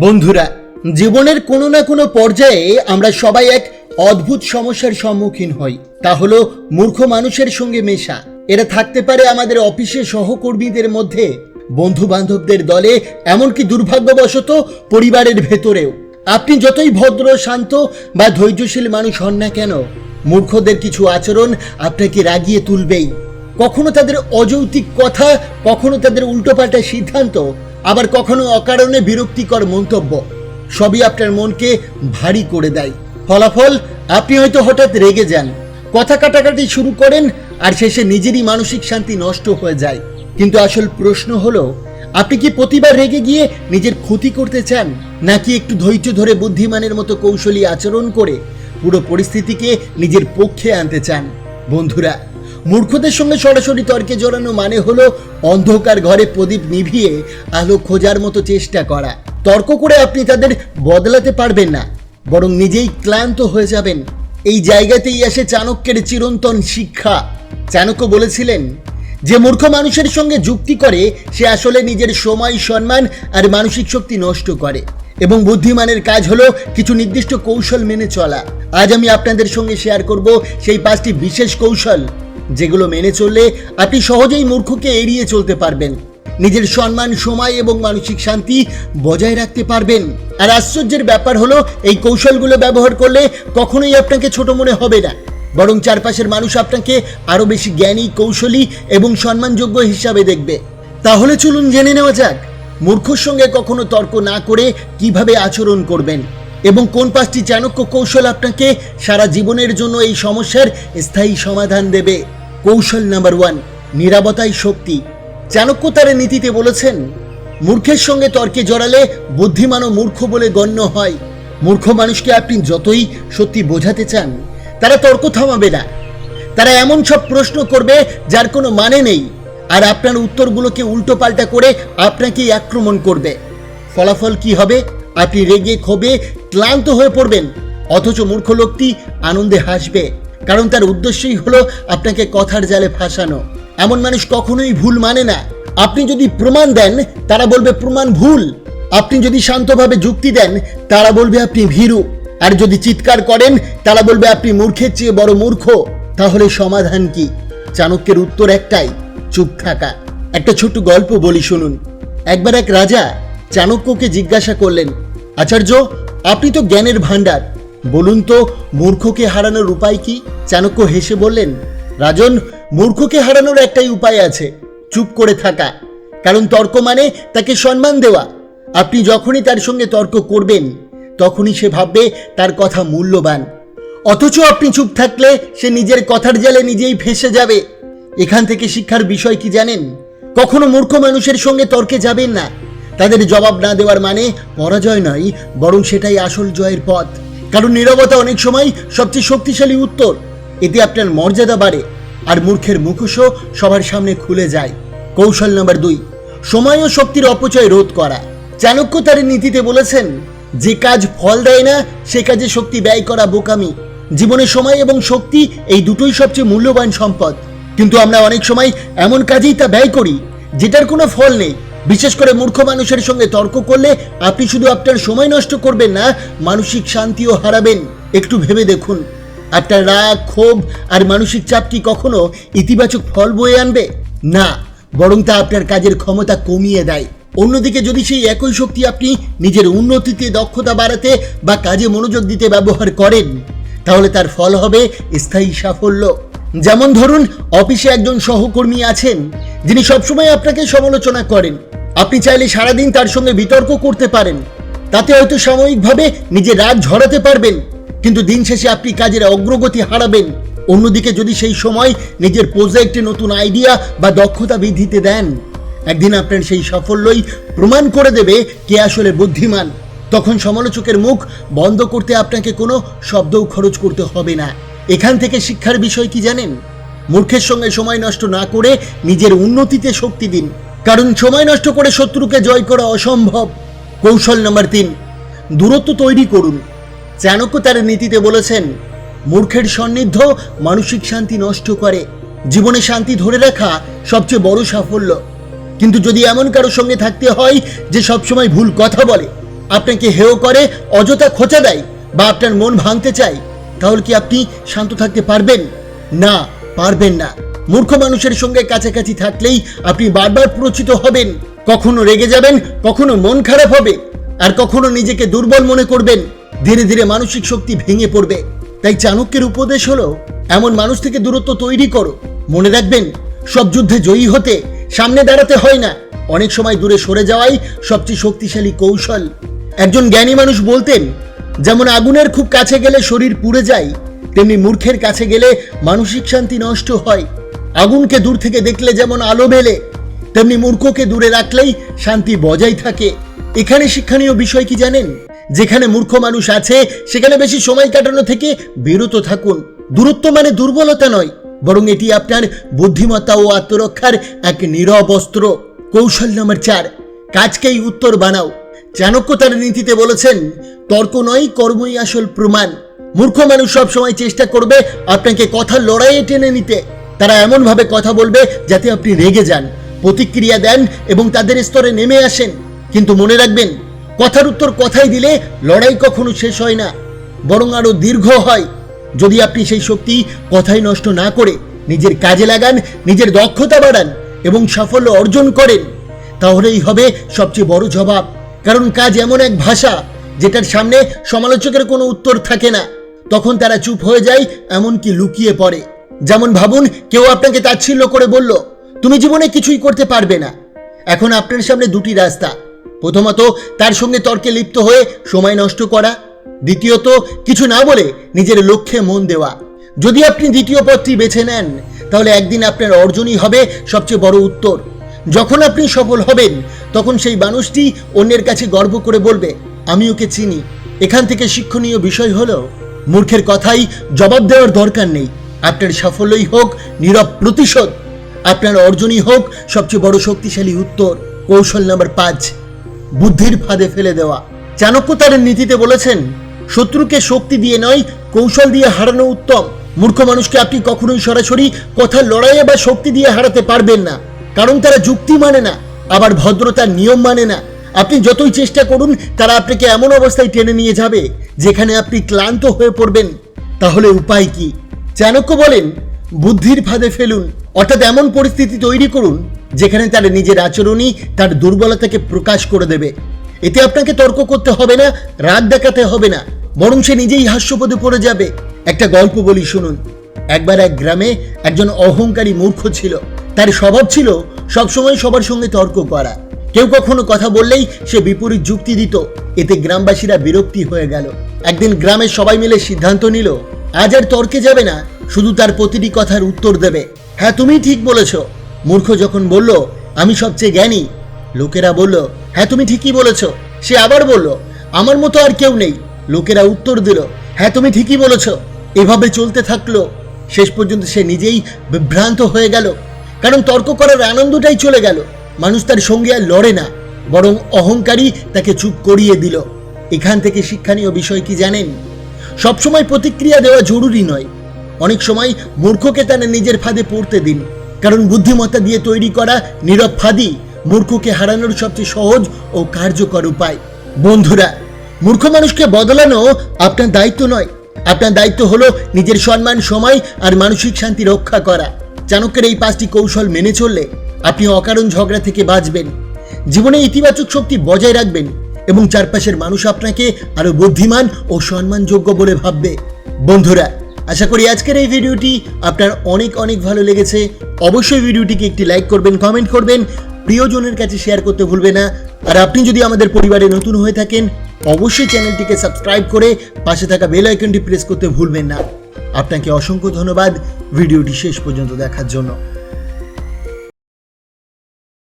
বন্ধুরা, জীবনের কোনো না কোনো পর্যায়ে আমরা সবাই এক অদ্ভুত সমস্যার সম্মুখীন হই। তা হলো মূর্খ মানুষের সঙ্গে মেশা। এরা থাকতে পারে আমাদের অফিসে সহকর্মীদের মধ্যে বন্ধু বান্ধবদের দলে, এমনকি দুর্ভাগ্যবশত পরিবারের ভেতরেও। আপনি যতই ভদ্র, শান্ত বা ধৈর্যশীল মানুষ হন না কেন, মূর্খদের কিছু আচরণ আপনাকে রাগিয়ে তুলবেই। কখনো তাদের অযৌক্তিক কথা, কখনো তাদের উল্টোপাল্টা সিদ্ধান্ত আবার কখনো অকারণে বিরক্তিকর মন্তব্য। সবই আপনার মনকে ভারী করে দেয়। ফলাফল, আপনি হয়তো হঠাৎ রেগে যান। কথা কাটাকাটি শুরু করেন, আর শেষে নিজেরই মানসিক শান্তি নষ্ট হয়ে যায়। কিন্তু আসল প্রশ্ন হলো, আপনি কি প্রতিবার রেগে গিয়ে নিজের ক্ষতি করতে চান? নাকি একটু ধৈর্য ধরে বুদ্ধিমানের মতো কৌশলী আচরণ করে পুরো পরিস্থিতিকে নিজের পক্ষে আনতে চান? বন্ধুরা মূর্খদের সঙ্গে সরাসরি তর্কে জড়ানো মানে হলো অন্ধকার ঘরে প্রদীপ নিভিয়ে আলো খোঁজার মতো চেষ্টা করা। তর্ক করে আপনি তাদের বদলাতে পারবেন না, বরং নিজেই ক্লান্ত হয়ে যাবেন। এই জায়গাতেই আসে চাণক্যের চিরন্তন শিক্ষা। চাণক্য বলেছিলেন যে, মূর্খ মানুষের সঙ্গে যুক্তি করে সে আসলে নিজের সময়, সম্মান আর মানসিক শক্তি নষ্ট করে এবং বুদ্ধিমানের কাজ হলো কিছু নির্দিষ্ট কৌশল মেনে চলা। আজ আমি আপনাদের সঙ্গে শেয়ার করব সেই পাঁচটি বিশেষ কৌশল। যেগুলো মেনে চললে আপনি সহজেই মূর্খকে এড়িয়ে চলতে পারবেন। নিজের সম্মান, সময় এবং মানসিক শান্তি বজায় রাখতে পারবেন। আর আশ্চর্যের ব্যাপার হলো, এই কৌশলগুলো ব্যবহার করলে কখনোই আপনাকে ছোট মনে হবে না। বরং চারপাশের মানুষ আপনাকে আরও বেশি জ্ঞানী, কৌশলী এবং সম্মানযোগ্য হিসাবে দেখবে। তাহলে চলুন জেনে নেওয়া যাক, মূর্খর সঙ্গে কখনো তর্ক না করে কীভাবে আচরণ করবেন এবং কোন পাঁচটি চাণক্য কৌশল আপনাকে সারা জীবনের জন্য এই সমস্যার স্থায়ী সমাধান দেবে। কৌশল নাম্বার ওয়ান, নিরাপত্তাই শক্তি। চাণক্য তার নীতিতে বলেছেন, মূর্খের সঙ্গে তর্কে জড়ালে বুদ্ধিমানও মূর্খ বলে গণ্য হয়। মূর্খ মানুষকে আপনি যতই সত্যি বোঝাতে চান, তারা তর্ক থামাবে না। তারা এমন সব প্রশ্ন করবে যার কোনো মানে নেই, আর আপনার উত্তরগুলোকে উল্টো পাল্টা করে আপনাকেই আক্রমণ করবে। ফলাফল কি হবে? আপনি রেগে ক্ষোভে ক্লান্ত হয়ে পড়বেন, অথচ মূর্খ লোকটি আনন্দে হাসবে। কারণ তার উদ্দেশ্যই হলো আপনাকে কথার জালে ফাঁসানো। এমন মানুষ কখনোই ভুল মানে না। আপনি যদি প্রমাণ দেন, তারা বলবে প্রমাণ ভুল। আপনি যদি শান্তভাবে যুক্তি দেন, তারা বলবে আপনি ভীরু। আর যদি চিৎকার করেন, তারা বলবে আপনি মূর্খের চেয়ে বড় মূর্খ। তাহলে সমাধান কি? চাণক্যের উত্তর একটাই, চুপ থাকা। একটা ছোট্ট গল্প বলি শুনুন। একবার এক রাজা চাণক্যকে জিজ্ঞাসা করলেন, আচার্য, আপনি তো জ্ঞানের ভাণ্ডার। বলুন তো, মূর্খকে হারানোর উপায় কি? চাণক্য হেসে বললেন, রাজন, মূর্খকে হারানোর একটাই উপায় আছে, চুপ করে থাকা। কারণ তর্ক মানে তাকে সম্মান দেওয়া। আপনি যখনই তার সঙ্গে তর্ক করবেন, তখনই সে ভাববে তার কথা মূল্যবান। অথচ আপনি চুপ থাকলে সে নিজের কথার জালে নিজেই ফেসে যাবে। এখান থেকে শিক্ষার বিষয় কি জানেন? কখনো মূর্খ মানুষের সঙ্গে তর্কে যাবেন না। তাদের জবাব না দেওয়ার মানে পরাজয় নয়, বরং সেটাই আসল জয়ের পথ। কারণ নীরবতা অনেক সময় সবচেয়ে শক্তিশালী উত্তর। এতে আপনার মর্যাদা বাড়ে আর মূর্খের মুখোশও সবার সামনে খুলে যায়। কৌশল নাম্বার দুই, সময় ও শক্তির অপচয় রোধ করা। চাণক্য তার নীতিতে বলেছেন, যে কাজ ফল দেয় না, সে কাজে শক্তি ব্যয় করা বোকামি। জীবনে সময় এবং শক্তি এই দুটোই সবচেয়ে মূল্যবান সম্পদ। কিন্তু আমরা অনেক সময় এমন কাজেই তা ব্যয় করি, যেটার কোনো ফল নেই। বিশেষ করে মূর্খ মানুষের সঙ্গে তর্ক করলে আপনি শুধু আপনার সময় নষ্ট করবেন না, মানসিক শান্তিও হারাবেন। একটু ভেবে দেখুন, আপনার রাগ, ক্ষোভ আর মানসিক চাপ কি কখনো ইতিবাচক ফল বয়ে আনবে? না, বরং তা আপনার কাজের ক্ষমতা কমিয়ে দেয়। অন্যদিকে যদি সেই একই শক্তি আপনি নিজের উন্নতিতে, দক্ষতা বাড়াতে বা কাজে মনোযোগ দিতে ব্যবহার করেন, তাহলে তার ফল হবে স্থায়ী সাফল্য। যেমন ধরুন, অফিসে একজন সহকর্মী আছেন, যিনি সবসময় আপনাকে সমালোচনা করেন। আপনি চাইলে সারাদিন তার সঙ্গে বিতর্ক করতে পারেন। তাতে হয়তো সাময়িকভাবে নিজের রাগ ঝরাতে পারবেন। কিন্তু দিন শেষে আপনি কাজের অগ্রগতি হারাবেন। অন্যদিকে যদি সেই সময় নিজের প্রজেক্টে নতুন আইডিয়া বা দক্ষতা বৃদ্ধিতে দেন, একদিন আপনার সেই সাফল্যই প্রমাণ করে দেবে কে আসলে বুদ্ধিমান। তখন সমালোচকের মুখ বন্ধ করতে আপনাকে কোনো শব্দও খরচ করতে হবে না। এখান থেকে শিক্ষার বিষয় কি জানেন? মূর্খের সঙ্গে সময় নষ্ট না করে নিজের উন্নতিতে শক্তি দিন। কারণ সময় নষ্ট করে শত্রুকে জয় করা অসম্ভব। কৌশল নাম্বার তিন, দূরত্ব তৈরি করুন। চাণক্য তার নীতিতে বলেছেন, মূর্খের সান্নিধ্য মানসিক শান্তি নষ্ট করে। জীবনে শান্তি ধরে রাখা সবচেয়ে বড় সাফল্য। কিন্তু যদি এমন কারও সঙ্গে থাকতে হয় যে সবসময় ভুল কথা বলে, আপনাকে হেয় করে, অযথা খোঁচা দেয় বা আপনার মন ভাঙতে চায়, তাহলে কি আপনি শান্ত থাকতে পারবেন? না পারবেন না। মূর্খ মানুষের সঙ্গে কাছাকাছি থাকলেই আপনি বারবার প্রচিত হবেন। কখনো রেগে যাবেন, কখনো মন খারাপ হবে, আর কখনো নিজেকে দুর্বল মনে করবেন। ধীরে ধীরে মানসিক শক্তি ভেঙে পড়বে। তাই চাণক্যের উপদেশ হলো, এমন মানুষ থেকে দূরত্ব তৈরি করো। মনে রাখবেন, সব যুদ্ধে জয়ী হতে সামনে দাঁড়াতে হয় না। অনেক সময় দূরে সরে যাওয়াই সবচেয়ে শক্তিশালী কৌশল। একজন জ্ঞানী মানুষ বলতেন, যেমন আগুনের খুব কাছে গেলে শরীর পুড়ে যায়, তেমনি মূর্খের কাছে গেলে মানসিক শান্তি নষ্ট হয়। আগুনকে দূর থেকে দেখলে যেমন আলো মেলে, তেমনি মূর্খকে দূরে রাখলেই শান্তি বজায় থাকে। এখানে শিক্ষণীয় বিষয় কি জানেন? যেখানে মূর্খ মানুষ আছে, সেখানে বেশি সময় কাটানো থেকে বিরত থাকুন। দূরত্ব মানে দুর্বলতা নয়, বরং এটি আপনার বুদ্ধিমত্তা ও আত্মরক্ষার এক নীরব অস্ত্র। কৌশল নম্বর চার, কাজকেই উত্তর বানাও। চাণক্য তার নীতিতে বলেছেন, তর্ক নয়, কর্মই আসল প্রমাণ। মূর্খ মানুষ সব সময় চেষ্টা করবে আপনাকে কথা লড়াইয়ে টেনে নিতে। তারা এমনভাবে কথা বলবে যাতে আপনি রেগে যান, প্রতিক্রিয়া দেন এবং তাদের স্তরে নেমে আসেন। কিন্তু মনে রাখবেন, কথার উত্তর কথাই দিলে লড়াই কখনো শেষ হয় না, বরং আরও দীর্ঘ হয়। যদি আপনি সেই শক্তি কথাই নষ্ট না করে নিজের কাজে লাগান, নিজের দক্ষতা বাড়ান এবং সাফল্য অর্জন করেন, তাহলেই হবে সবচেয়ে বড় জবাব। কারণ কাজ এমন এক ভাষা, যেটার সামনে সমালোচকের কোনো উত্তর থাকে না। তখন তারা চুপ হয়ে যায়, এমনকি লুকিয়ে পড়ে। যেমন ভাবুন কেউ আপনাকে তাচ্ছিল্য করে বলল, তুমি জীবনে কিছুই করতে পারবে না। এখন আপনার সামনে দুটি রাস্তা। প্রথমত, তার সঙ্গে তর্কে লিপ্ত হয়ে সময় নষ্ট করা। দ্বিতীয়ত, কিছু না বলে নিজের লক্ষ্যে মন দেওয়া। যদি আপনি দ্বিতীয় পথটি বেছে নেন, তাহলে একদিন আপনার অর্জনই হবে সবচেয়ে বড় উত্তর। যখন আপনি সফল হবেন, তখন সেই মানুষটি অন্যের কাছে গর্ব করে বলবে, আমি ওকে চিনি। এখান থেকে শিক্ষণীয় বিষয় হলো, মূর্খের কথাই জবাব দেওয়ার দরকার নেই। আপনার সাফল্যই হোক, নীরব প্রতিশোধ। আপনার অর্জনই হোক, সবচেয়ে বড় শক্তিশালী উত্তর, কৌশল নাম্বার পাঁচ, বুদ্ধির ফাঁদে ফেলে দেওয়া। চাণক্য তার নীতিতে বলেছেন, শত্রুকে শক্তি দিয়ে নয়, কৌশল দিয়ে হারানো উত্তম। মূর্খ মানুষকে আপনি কখনোই সরাসরি কথা লড়াইয়ে বা শক্তি দিয়ে হারাতে পারবেন না। কারণ তারা যুক্তি মানে না, আবার ভদ্রতার নিয়ম মানে না। আপনি যতই চেষ্টা করুন, তারা আপনাকে এমন অবস্থায় টেনে নিয়ে যাবে, যেখানে আপনি ক্লান্ত হয়ে পড়বেন। তাহলে উপায় কি? চাণক্য বলেন, বুদ্ধির ফাঁদে ফেলুন, অর্থাৎ এমন পরিস্থিতি তৈরি করুন, যেখানে তার নিজের আচরণই তার দুর্বলতাকে প্রকাশ করে দেবে। এতে আপনাকে তর্ক করতে হবে না, রাগ দেখাতে হবে না, বরং সে নিজেই হাস্যপদে পড়ে যাবে। একটা গল্প বলি শুনুন। একবার এক গ্রামে একজন অহংকারী মূর্খ ছিল। তার স্বভাব ছিল, সবসময় সবার সঙ্গে তর্ক করা। কেউ কখনো কথা বললেই সে বিপরীত যুক্তি দিত। এতে গ্রামবাসীরা বিরক্তি হয়ে গেল। একদিন গ্রামের সবাই মিলে সিদ্ধান্ত নিল আজ আর তর্কে যাবে না, শুধু তার প্রতিটি কথার উত্তর দেবে। হ্যাঁ তুমি ঠিক বলেছ। মূর্খ যখন বলল, আমি সবচেয়ে জ্ঞানী, লোকেরা বলল হ্যাঁ তুমি ঠিকই বলেছ। সে আবার বলল, আমার মতো আর কেউ নেই। লোকেরা উত্তর দিল হ্যাঁ তুমি ঠিকই বলেছ। এভাবে চলতে থাকল। শেষ পর্যন্ত সে নিজেই বিভ্রান্ত হয়ে গেল। কারণ তর্ক করার আনন্দটাই চলে গেল। মানুষ তার সঙ্গে আর লড়ে না, বরং অহংকারী তাকে চুপ করিয়ে দিল। এখান থেকে শিক্ষণীয় বিষয় কি জানেন? সবসময় প্রতিক্রিয়া দেওয়া জরুরি নয়। অনেক সময় মূর্খকে তার নিজের ফাঁদে পড়তে দিন। কারণ বুদ্ধিমত্তা দিয়ে তৈরি করা নীরব ফাঁদি মূর্খকে হারানোর সবচেয়ে সহজ ও কার্যকর উপায়। বন্ধুরা, মূর্খ মানুষকে বদলানো আপনার দায়িত্ব নয়। আপনার দায়িত্ব হলো নিজের সম্মান, সময় আর মানসিক শান্তি রক্ষা করা। চাণক্যের এই পাঁচটি কৌশল মেনে চললে আপনি অকারণ ঝগড়া থেকে বাঁচবেন। জীবনে ইতিবাচক শক্তি বজায় রাখবেন। এবং চারপাশের মানুষ আপনাকে আরও বুদ্ধিমান ও সম্মানযোগ্য বলে ভাববে। বন্ধুরা, আশা করি আজকের এই ভিডিওটি আপনার অনেক অনেক ভালো লেগেছে। অবশ্যই ভিডিওটিকে একটি লাইক করবেন, কমেন্ট করবেন, প্রিয়জনের কাছে শেয়ার করতে ভুলবেন না। আর আপনি যদি আমাদের পরিবারে নতুন হয়ে থাকেন, অবশ্যই চ্যানেলটিকে সাবস্ক্রাইব করে পাশে থাকা বেল আইকনটি প্রেস করতে ভুলবেন না। আপনাকে অসংখ্য ধন্যবাদ ভিডিওটি শেষ পর্যন্ত দেখার জন্য।